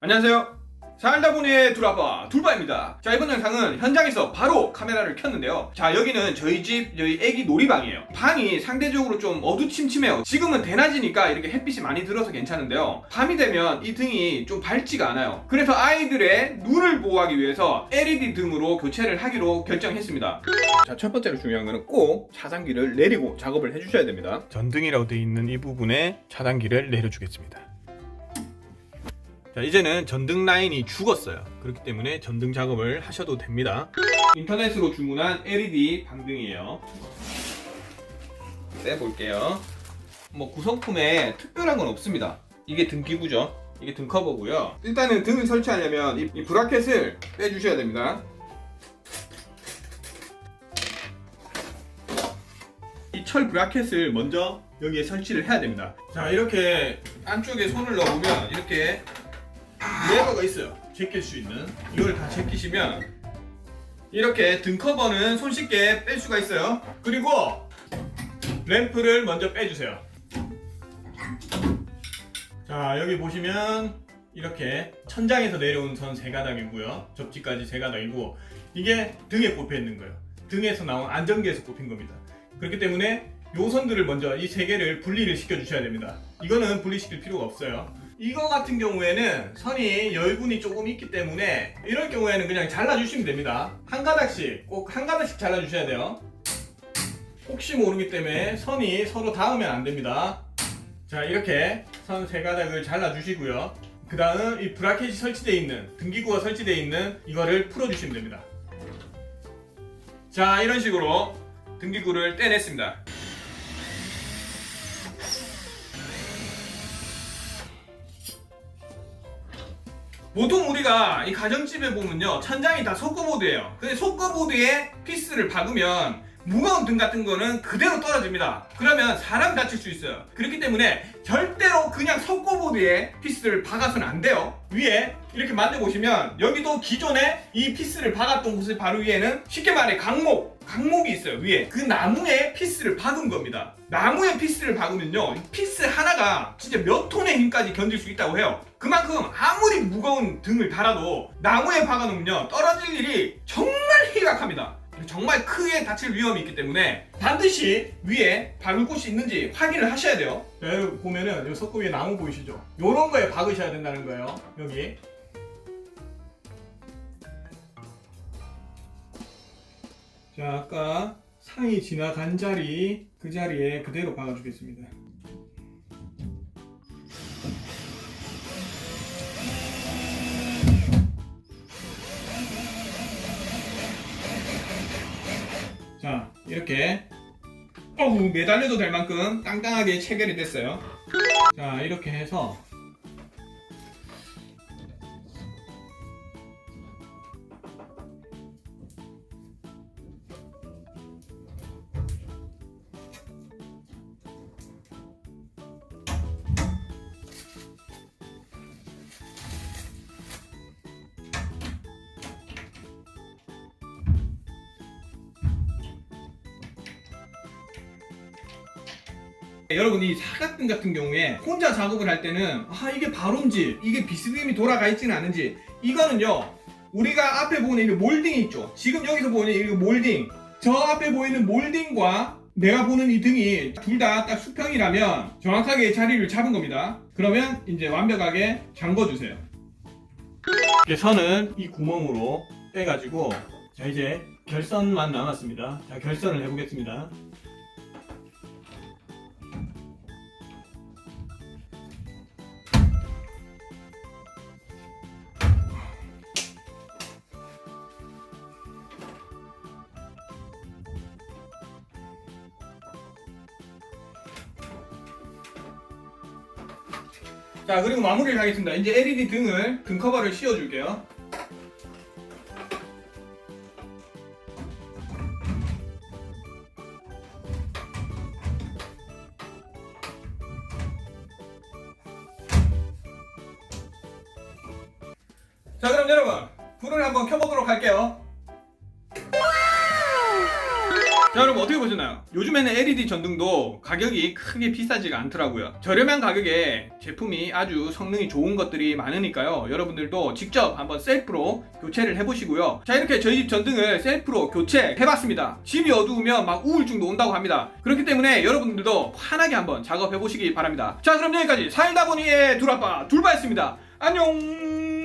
안녕하세요. 살다 보니의 둘아빠 둘바입니다. 자 이번 영상은 현장에서 바로 카메라를 켰는데요. 자 여기는 저희 집 저희 애기 놀이방이에요. 방이 상대적으로 좀 어두침침해요. 지금은 대낮이니까 이렇게 햇빛이 많이 들어서 괜찮은데요. 밤이 되면 이 등이 좀 밝지가 않아요. 그래서 아이들의 눈을 보호하기 위해서 LED 등으로 교체를 하기로 결정했습니다. 자 첫 번째로 중요한 거는 꼭 차단기를 내리고 작업을 해주셔야 됩니다. 전등이라고 되어 있는 이 부분에 차단기를 내려주겠습니다. 자, 이제는 전등 라인이 죽었어요. 그렇기 때문에 전등 작업을 하셔도 됩니다. 인터넷으로 주문한 LED 방등이에요. 떼볼게요. 뭐 구성품에 특별한 건 없습니다. 이게 등 기구죠. 이게 등 커버고요. 일단은 등을 설치하려면 이, 이 브라켓을 빼주셔야 됩니다. 이 철 브라켓을 먼저 여기에 설치를 해야 됩니다. 자, 이렇게 안쪽에 손을 넣으면 이렇게 레버가 있어요. 제낄 수 있는. 이걸 다 제끼시면 이렇게 등 커버는 손쉽게 뺄 수가 있어요. 그리고 램프를 먼저 빼주세요. 자, 여기 보시면 이렇게 천장에서 내려온 선 세 가닥이고요. 접지까지 세 가닥이고 이게 등에 꼽혀 있는 거예요. 등에서 나온 안전기에서 꼽힌 겁니다. 그렇기 때문에 요 선들을 먼저 이 세 개를 분리를 시켜 주셔야 됩니다. 이거는 분리시킬 필요가 없어요. 이거 같은 경우에는 선이 열분이 조금 있기 때문에 이럴 경우에는 그냥 잘라주시면 됩니다. 한 가닥씩 꼭 한 가닥씩 잘라주셔야 돼요. 혹시 모르기 때문에 선이 서로 닿으면 안 됩니다. 자 이렇게 선 세 가닥을 잘라주시고요. 그 다음 이 브라켓이 설치되어 있는 등기구가 설치되어 있는 이거를 풀어주시면 됩니다. 자 이런 식으로 등기구를 떼냈습니다. 보통 우리가 이 가정집에 보면요 천장이 다 속거보드예요. 근데 속거보드에 피스를 박으면 무거운 등 같은 거는 그대로 떨어집니다. 그러면 사람 다칠 수 있어요. 그렇기 때문에 절대로 그냥 속거보드에 피스를 박아서는 안 돼요. 위에 이렇게 만져 보시면 여기도 기존에 이 피스를 박았던 곳의 바로 위에는 쉽게 말해 강목 강목이 있어요 위에. 그 나무에 피스를 박은 겁니다. 나무에 피스를 박으면요 이 피스 하나가 진짜 몇 톤의 힘까지 견딜 수 있다고 해요. 그만큼 아무리 무거운 등을 달아도 나무에 박아놓으면 떨어질 일이 정말 희박합니다 정말 크게 다칠 위험이 있기 때문에 반드시 위에 박을 곳이 있는지 확인을 하셔야 돼요. 여기 보면은 여기 석고 위에 나무 보이시죠? 요런 거에 박으셔야 된다는 거예요. 여기. 자 아까 상이 지나간 자리 그 자리에 그대로 박아주겠습니다 이렇게. 어우 매달려도 될 만큼 땅땅하게 체결이 됐어요. 자 이렇게 해서 여러분 이 사각등 같은 경우에 혼자 작업을 할 때는 아 이게 바로인지 이게 비스듬히 돌아가 있지는 않은지 이거는요 우리가 앞에 보는 이 몰딩이 있죠. 지금 여기서 보는 이 몰딩. 저 앞에 보이는 몰딩과 내가 보는 이 등이 둘 다 딱 수평이라면 정확하게 자리를 잡은 겁니다. 그러면 이제 완벽하게 잠궈 주세요. 이제 선은 이 구멍으로 빼가지고 자 이제 결선만 남았습니다. 자 결선을 해보겠습니다 자 그리고 마무리를 하겠습니다. 이제 LED 등을 등 커버를 씌워 줄게요. 자 그럼 여러분 불을 한번 켜보도록 할게요 자자 여러분 어떻게 보셨나요? 요즘에는 LED 전등도 가격이 크게 비싸지가 않더라고요. 저렴한 가격에 제품이 아주 성능이 좋은 것들이 많으니까요. 여러분들도 직접 한번 셀프로 교체를 해보시고요. 자 이렇게 저희 집 전등을 셀프로 교체해봤습니다. 집이 어두우면 막 우울증도 온다고 합니다. 그렇기 때문에 여러분들도 환하게 한번 작업해보시기 바랍니다. 자 그럼 여기까지. 살다 보니의 둘아빠 둘바였습니다. 안녕